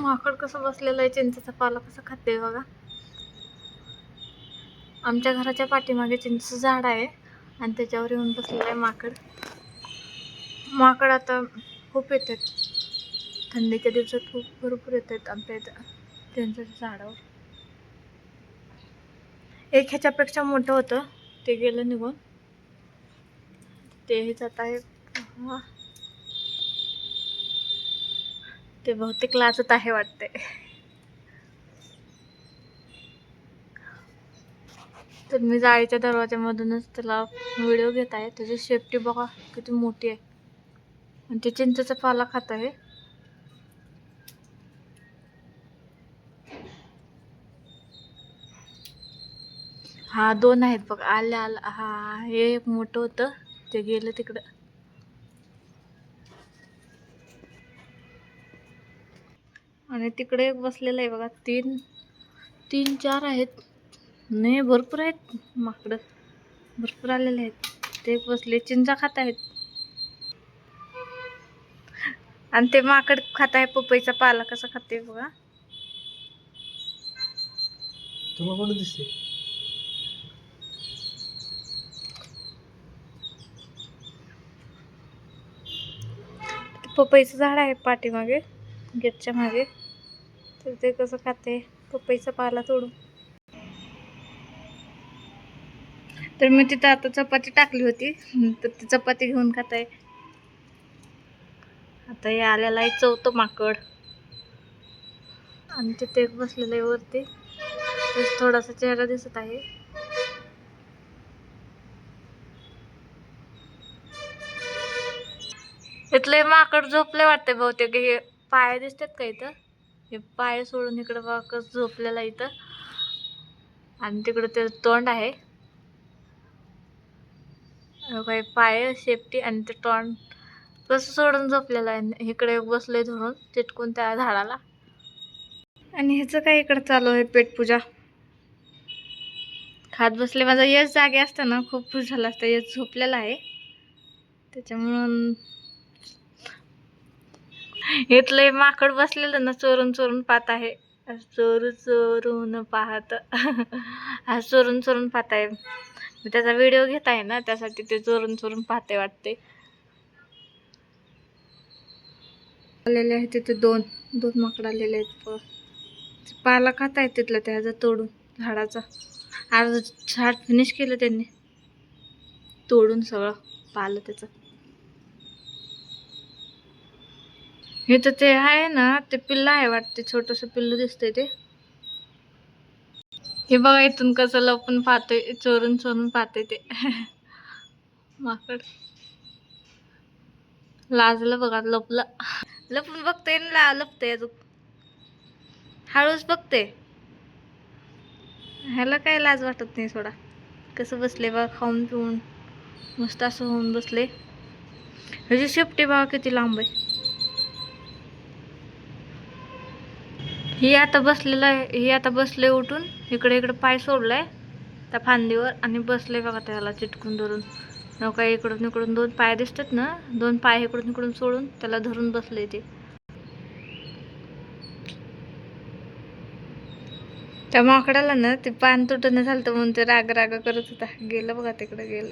माकड कसं बसलेलं आहे चिंचेचा पाला कसं खाते बघा. आमच्या घराच्या पाठीमागे चिंचेचं झाड आहे आणि त्याच्यावर येऊन बसलेलं आहे माकड. माकड आता खूप येतात. थंडीच्या दिवसात खूप भरपूर येतात आमच्या इथं चिंचेच्या झाडावर. एक ह्याच्यापेक्षा मोठं होतं ते गेलं निघून. ते हेच आता आहे हा. ते बहुतेक लाचत आहे वाटते. तर मी जाळीच्या दरवाज्यामधूनच त्याला व्हिडिओ घेत आहे. त्याची सेफ्टी बघा किती मोठी आहे. आणि ते चिंचेचा पाला खात आहे. हा दोन आहेत बघ. आल्या आला हा हे एक मोठं होतं. ते गेलं तिकडं. आणि तिकडे एक बसलेलं आहे बघा. तीन तीन चार आहेत. नाही भरपूर आहेत माकडं. भरपूर आलेले आहेत. ते बसले. चिंचा खात आहेत. आणि ते माकड खात आहे पपईचा पाला कसा खाते बघा. तुला कोण दिसते पपईचं झाड आहे पाठीमागे गेटच्या मागे. तर ते कसं खाते? पपईचा पाला तोडून. तर मी तिथं आता चपाती टाकली होती. तर ती चपाती घेऊन खात आहे आता हे आलेला आहे चौथं माकड. आणि तिथे एक बसलेलं आहे वरती. थोडासा चेहरा दिसत आहे. इथले माकड झोपले वाटते बहुतेक. हे पाय दिसतात का इथं? हे पाय सोडून इकडं बघा कसं झोपलेलं आहे इथं. आणि तिकडं ते तोंड आहे. हे पाय शेपटी आणि ते तोंड कसं सोडून झोपलेलं आहे. इकडे बसलंय धरून चिटकून त्या झाडाला. आणि ह्याचं काय इकडं चालू आहे पेटपूजा? खात बसले. माझा यश जागे असताना खूप खुश झाला असता. यश झोपलेला आहे. त्याच्यामुळं इथलं माकड बसलेलं ना चोरून चोरून पाहत आहे. चोरू चोरून पाहत. हा चोरून चोरून पाहत आहे. मी त्याचा व्हिडिओ घेत आहे ना त्यासाठी ते चोरून चोरून पाहते वाटते. आलेले आहेत तिथे दोन दोन माकड आलेले आहेत प- पाला खात आहेत तिथलं त्याचा तोडून झाडाचा. अर्ध झाड फिनिश केलं त्यांनी. तोडून सगळं पालं त्याचं. हे तर ते आहे ना ते पिल्लं आहे वाटते छोटस पिल्लू दिसतंय ते. हे बघा इथून कसं लपून पाहतोय चोरून चोरून पाहतोय ते. माकड. लाजलं बघा लपलं. लपून बघतोय ना ला अजून. हळूच बघते ह्याला काय लाज वाटत नाही थोडा कसं बसले बघा खाऊन पिऊन. मस्त असं होऊन बसले ह्याची शेपटी बघा किती लांब आहे. ही आता बसलेलं आहे ही आता बसले उठून. इकडे इकडे पाय सोडलाय. त्या फांदीवर आणि बसले बघा त्याला चिटकून धरून. नका इकडून इकडून दोन पाय दिसतात ना दोन पाय इकडून इकडून सोडून त्याला धरून बसले ते. त्या माकडाला ना ते पान तुटणं झालं म्हणून ते राग राग करत होता. गेलं बघा तिकडे गेलं.